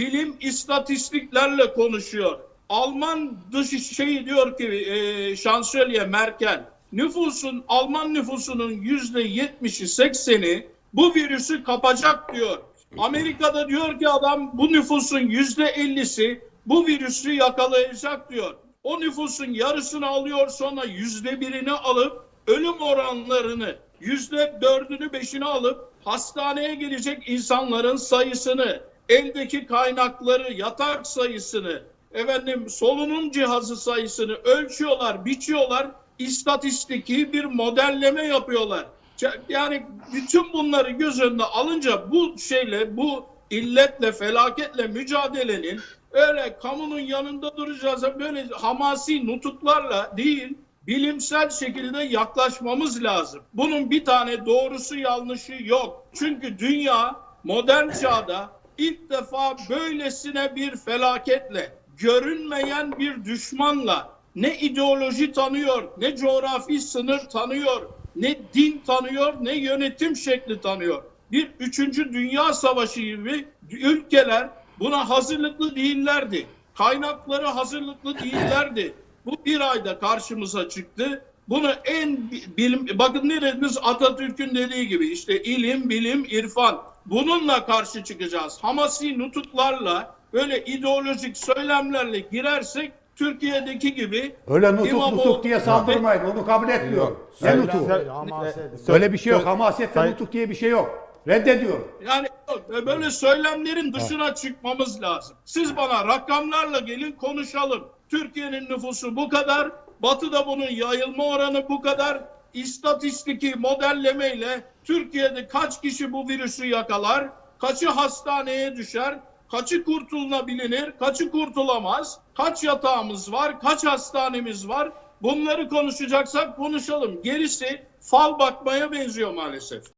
bilim istatistiklerle konuşuyor. Alman dış şeyi diyor ki e, şansölye Merkel nüfusun Alman nüfusunun yüzde yetmişi sekseni bu virüsü kapacak diyor. Amerika'da diyor ki adam bu nüfusun yüzde ellisi bu virüsü yakalayacak diyor. O nüfusun yarısını alıyor sonra yüzde birini alıp ölüm oranlarını yüzde dördünü beşini alıp hastaneye gelecek insanların sayısını, eldeki kaynakları, yatak sayısını, efendim solunum cihazı sayısını ölçüyorlar, biçiyorlar, istatistiki bir modelleme yapıyorlar. Yani bütün bunları göz önüne alınca bu şeyle, bu illetle, felaketle mücadelenin öyle kamunun yanında duracağız böyle hamasi nutuklarla değil, bilimsel şekilde yaklaşmamız lazım. Bunun bir tane doğrusu yanlışı yok. Çünkü dünya modern çağda ilk defa böylesine bir felaketle, görünmeyen bir düşmanla ne ideoloji tanıyor, ne coğrafi sınır tanıyor, ne din tanıyor, ne yönetim şekli tanıyor. Bir üçüncü dünya savaşı gibi ülkeler buna hazırlıklı değillerdi. Kaynakları hazırlıklı değillerdi. Bu bir ayda karşımıza çıktı. Bunu en bilim, bakın ne dediniz Atatürk'ün dediği gibi işte ilim, bilim, irfan. Bununla karşı çıkacağız. Hamasi nutuklarla böyle ideolojik söylemlerle girersek Türkiye'deki gibi Öyle nutuk İmamoğlu- nutuk diye saldırmayın. Onu kabul etmiyorum. Ne nutuk? söyle- Öyle bir şey yok. Hamaset ve Sayın- nutuk diye bir şey yok. Reddediyorum. Yani böyle söylemlerin dışına çıkmamız lazım. Siz bana rakamlarla gelin konuşalım. Türkiye'nin nüfusu bu kadar. Batı'da bunun yayılma oranı bu kadar. İstatistiki modellemeyle Türkiye'de kaç kişi bu virüsü yakalar? Kaçı hastaneye düşer? Kaçı kurtulunabilir? Kaçı kurtulamaz? Kaç yatağımız var? Kaç hastanemiz var? Bunları konuşacaksak konuşalım. Gerisi fal bakmaya benziyor maalesef.